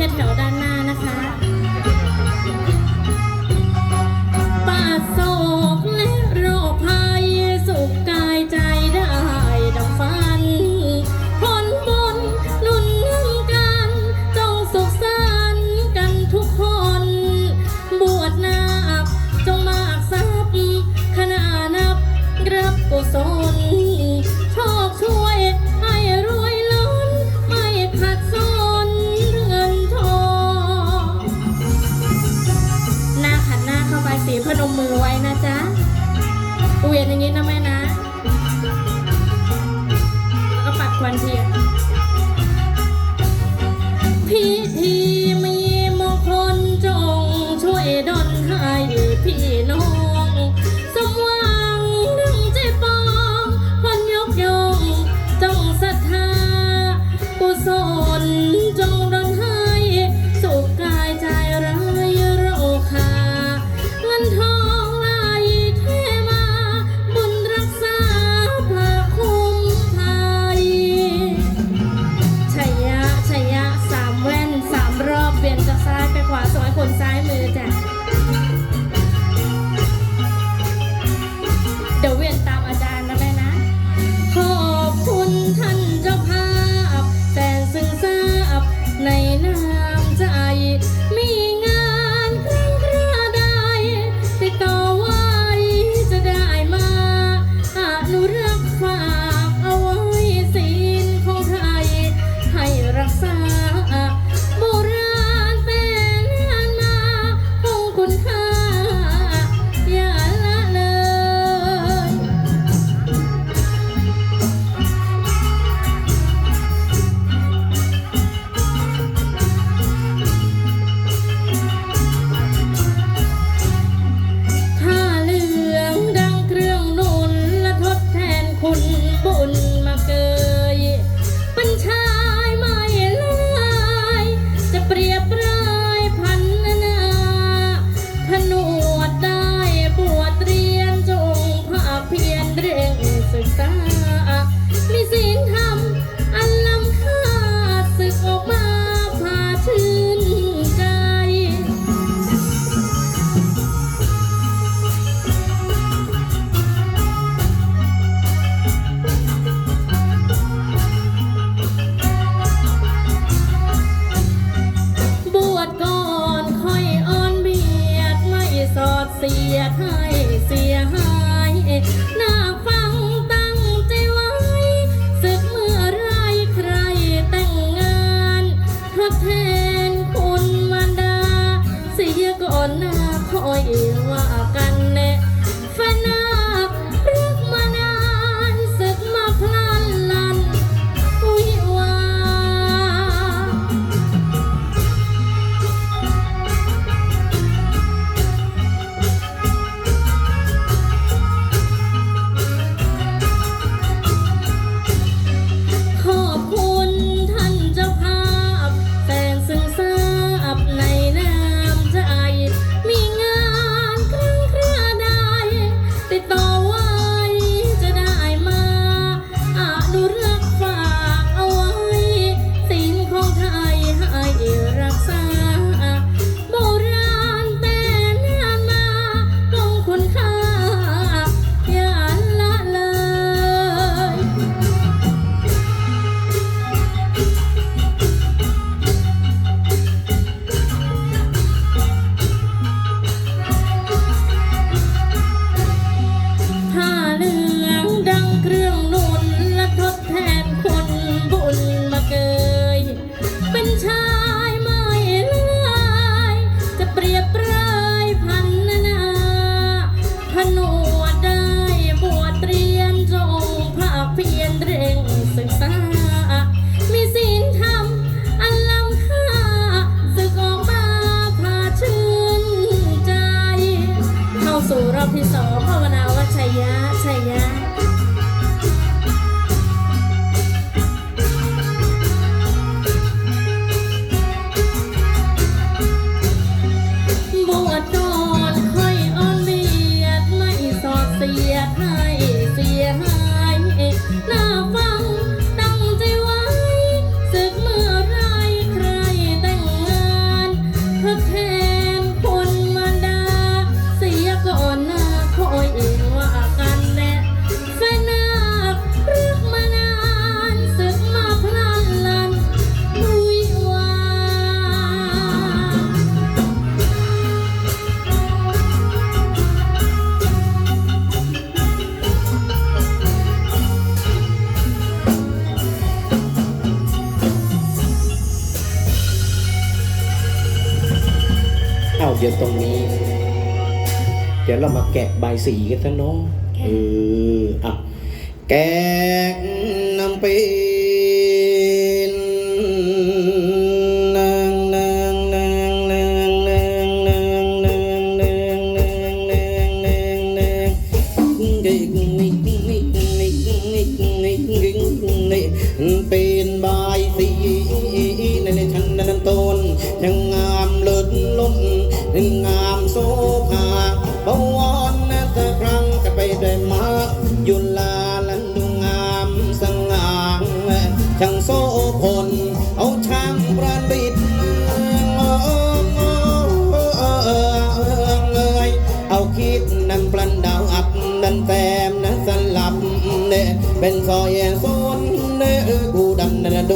在挑战 tu yang nyanyi namanya อนหน้าคอยว่ากันแน่ เสียหายหน้า เดี๋ยวตรงนี้ เดี๋ยวเรามาแกะใบายสีกันทั้งน้องเอออะแกงน้ำเป็ ไปด้วยมายุลาลันดูงามสง่างช่างโสพลเอาช่างประดิษฐ์เอาคิดนังปลันดาวอับนันแต้มนะสลับเนเป็นซอยโซนเนื้อกูดำนั้นะด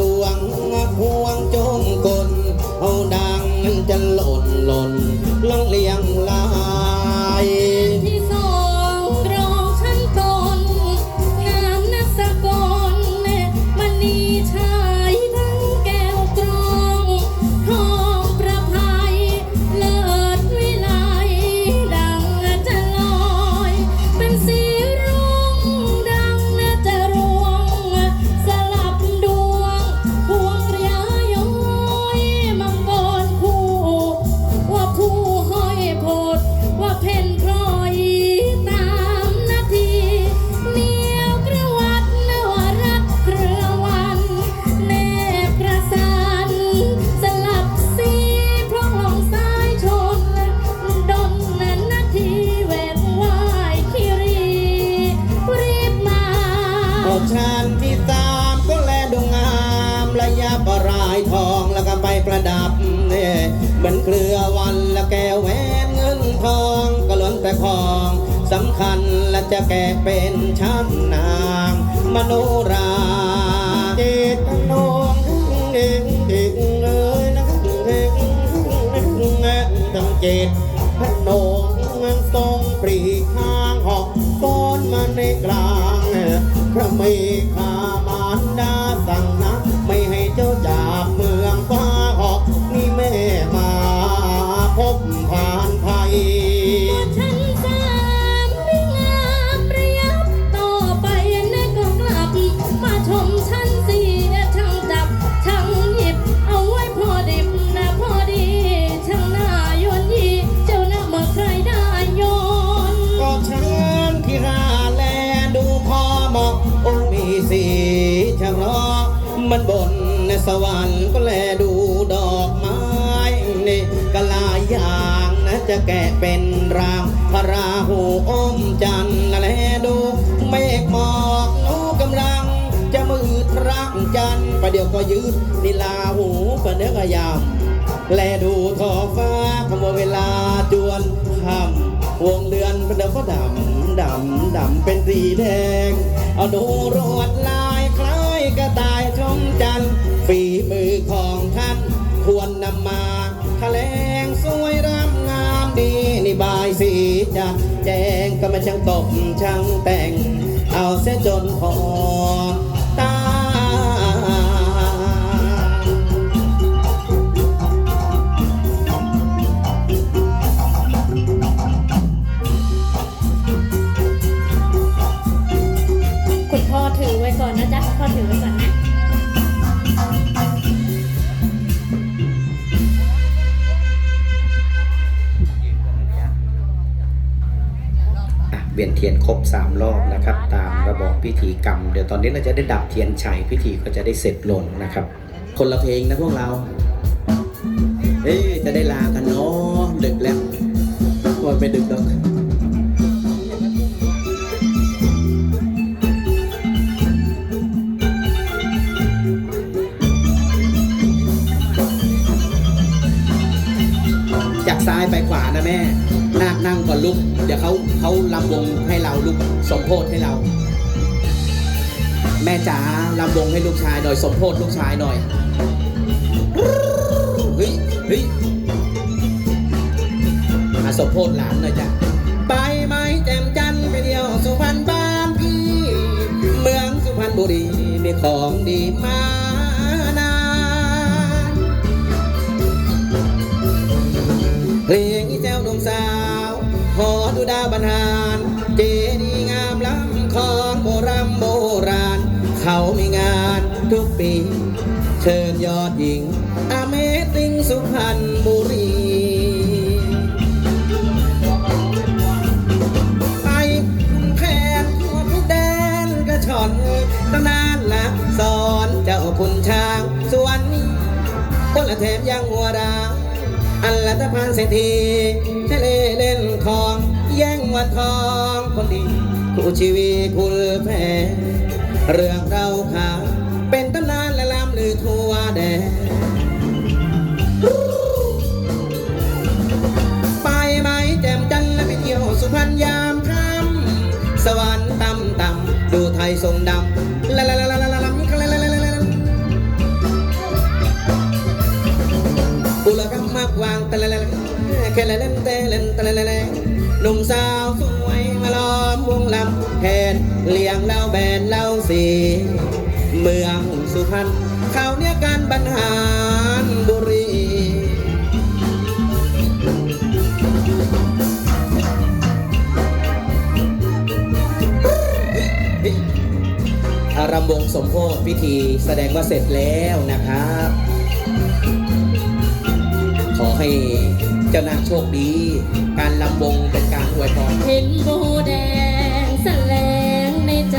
เนี่ยเหมือนเครือวันและแก้วแหวนเงินทองก็ล้นแต่ของสำคัญและจะแก่เป็นชั้นนาง มโนราเจตนงเด็กเด็กเอ้ยนะเด็กทั้งเจตพนงทรงปรีข้างหอกฟ้อนมาในกลางพระเมฆา จะแกะเป็นรางพระราหูอมจันทร์นะแลดูเมฆหมอกน้กำลัง จะมืดรักจันทร์ประเดี๋ยวก็ยืดนิลาหูประเดี๋ยวก็ยาม แลดูท้องฟ้าคำว่าเวลาจวนค่ำวงเดือนประเดี๋ยวก็ดำดำดำเป็นสีแดง เอาดูรวดลายคล้ายกระต่ายชมจันทร์ฝีมือของท่านควรนำมาแถลงสวยรำงาม บายสีจะแจงก็มาช่างตบช่างแต่ง เอาเสียจนพอ เวียนเทียนครบสามรอบนะครับ ตามระบบพิธีกรรม เดี๋ยวตอนนี้เราจะได้ดับเทียนชัยพิธีก็จะได้เสร็จลงนะครับ คนละเพลงนะพวกเรา เอ้ยจะได้ลากันเนาะดึกแล้วว่าไปดึกดอกจากซ้ายไปขวานะแม่ นาคนั่งก่อนลูกเดี๋ยวเขาเขาลำวงให้เราลูกสมโพธให้เรา แม่จ๋าลำวงให้ลูกชายหน่อยสมโพธลูกชายหน่อยเฮ้ยเฮ้ยมาสมโพธหลานหน่อยจ้ะไปไหมแจ่มจันทร์ไปเที่ยวสุพรรณบ้านพี่ เมืองสุพรรณบุรีมีของดีมาน ละสอนเจ้าคุณช้างสวนคนละแถมยังหัวดาอันละตะพานเศรษฐีทะเลเล่นคลอง แย่งวันทองคนดีคู่ชีวิตคุณแพ้เรื่องเราขาเป็นตำนานและลำลือทั่วแดนไปไหมแจ่มจันทร์และไปเที่ยวสุพรรณยามค่ำสวรรค์ต่ำต่ำดูไทยทรงดำ อุลรักมากวางตะละละแค่ละเล่นเตเล่นตะละละหนุ่มสาวสวยมาล้อมวงลำแทนเลี้ยงเล่าแบนเล่าสี เมืองสุพรรณเขาเนี่ยการบรรหารบุร รำวงสมโภชพิธีแสดงว่าเสร็จแล้วนะครับ ขอให้เจ้านาคโชคดี การลำวงเป็นการอวยพรเห็นโบแดงแสลงในใจ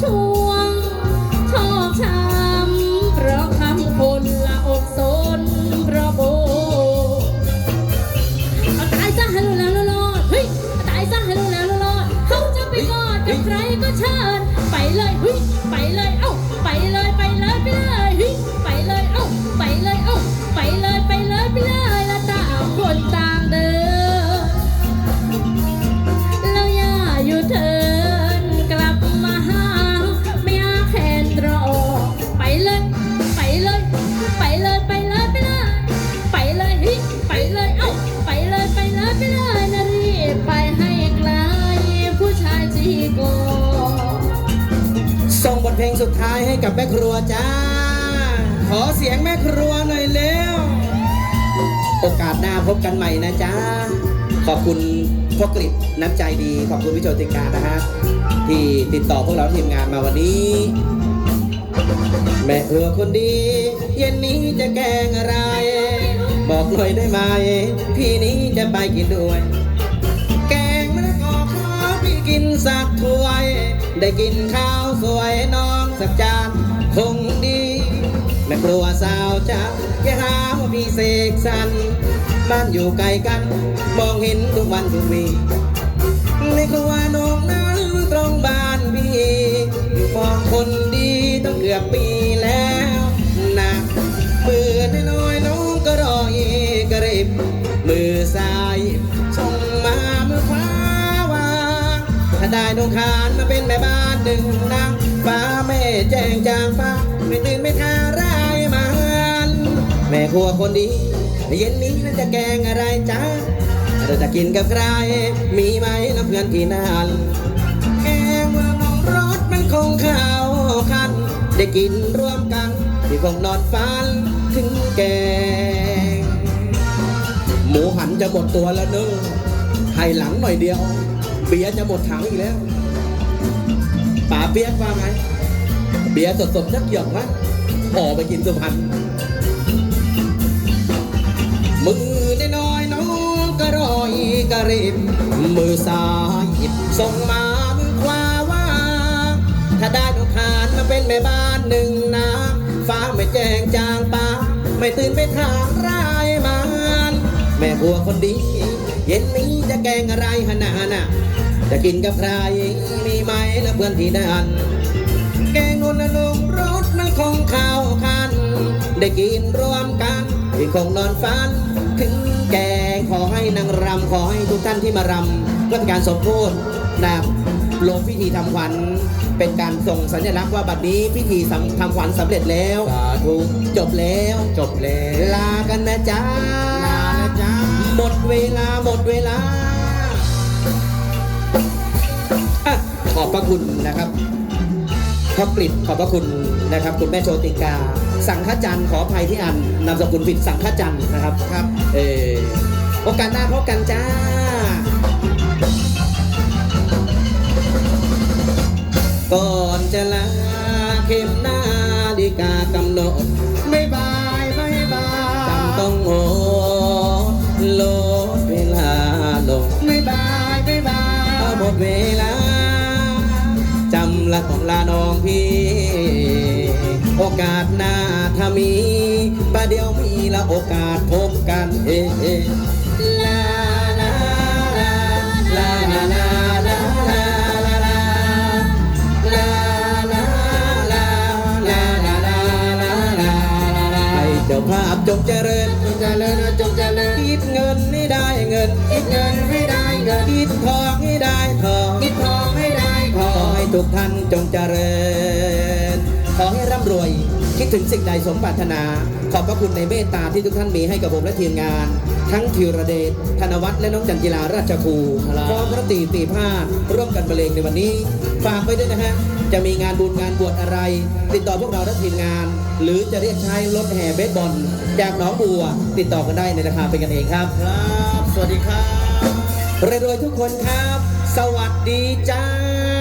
Cho สุดท้ายให้กับแม่ครัวจ้า ขอเสียงแม่ครัวหน่อยเร็ว โอกาสหน้าพบกันใหม่นะจ๊ะขอบคุณพ่อกริบน้ำใจดี ขอบคุณพี่โจติการนะฮะ ที่ติดต่อพวกเราทีมงานมาวันนี้ แม่ครัวคนดี เย็นนี้จะแกงอะไร บอกหน่อยได้ไหม พี่นี้จะไปกินด้วย แกงมะละกอขอพี่กินสักถ้วย ได้กินข้าวสวยน้องสักจานคงดีแม่ครัวสาวจ้าอย่าหาว่าพี่เสกสรรบ้านอยู่ไกลกัน มองเห็นทุกวันทุกวีในครัวน้องนั้นตรงบ้านพี่มองคนดีต้องเกือบปีแล้วนะมือน้อยน้องก็รออีกกระริบมือซ้าย ได้ดงคานมาเป็นแม่บ้านหนึ่งนางฟ้าแม่แจ้งจางฟ้า ไม่ตื่นไม่ทารายมันแม่ครัวคนดีเย็นนี้น่าจะแกงอะไรจ้าเราจะกินกับใคร มีไหมน้ำเพื่อนที่นั่นแกงเมื่องรถมันคงข้าวคัน ได้กินร่วมกันที่คงนอนฝันถึงแกง หมูหันจะหมดตัวแล้วเนึงให้หลังหน่อยเดียว เบียร์จะหมดถังอีกแล้วป๋าเปียกว่าไงเบียร์สดๆยักหยอกมั้ยพอไปกินสุพรรณมือน้อยน้องกระรอยกระริบมือซ้ายหยิบส่งมามือขวาว่า ถ้าได้ดอกทานมาเป็นแม่บ้านหนึ่งนะฟ้าไม่แจ้งจางปาไม่ตื่นไปทางรายมันแม่บัวคนดี เย็นนี้จะแกงอะไรฮะนาน่ะ จะกินกับใครมีไหมละเพื่อนที่นั่นแกงนนลงรถมันคงเข้าคัน ได้กินรวมกันที่คงนอนฝัน ถึงแกงขอให้นางรำขอให้ทุกท่านที่มารำเพื่อเป็นการสมโภชนะลงพิธีทำขวัญเป็นการส่งสัญลักษณ์ว่าบัดนี้พิธีทำขวัญสำเร็จแล้วสาธุจบแล้วจบแล้วลากันนะจ๊ะลานะจ๊ะหมดเวลาหมดเวลา อะขอบพระคุณนะครับขอบกลิดขอบพระคุณนะครับ คุณแม่โชติกา สังฆจันทร์ขออภัยที่อ่านนามสกุลผิดสังฆจันทร์นะครับครับ เออโอกาสหน้าพบกันจ้าก่อนจะลาเข็มหน้าดีกากำหนดบ๊ายบายบ๊ายบายจำต้องโอดลด จำละของลาน้องพี่ โอกาสหน้าถ้ามีประเดี๋ยวมีละโอกาสพบกันเฮ้เฮ้ลาลาลาลาลาลาลาลาลาลาลาลาลาลาลาลาลาลาลาให้เจ้าภาพจงเจริญจงเจริญจงเจริญคิดเงินให้ได้เงินคิดเงินให้ได้เงินคิดทองให้ได้ทอง ทุกท่านจงเจริญ ขอให้ร่ำรวย คิดถึงสิ่งใดสมปรารถนา ขอบพระคุณในเมตตาที่ทุกท่านมีให้กับผมและทีมงาน ทั้งธีรเดชธนวัฒน์และน้องจันจิลาราชครูพร้อมพระตรีตีพาดร่วมกันบรรเลงในวันนี้ ฝากไว้ด้วยนะฮะ จะมีงานบุญงานบวชอะไร ติดต่อพวกเราและทีมงาน หรือจะเรียกใช้รถแห่เบสบอลจากหนองบัว ติดต่อกันได้ในราคาเป็นกันเองครับครับ สวัสดีครับรวยๆทุกคนครับ สวัสดีจ้า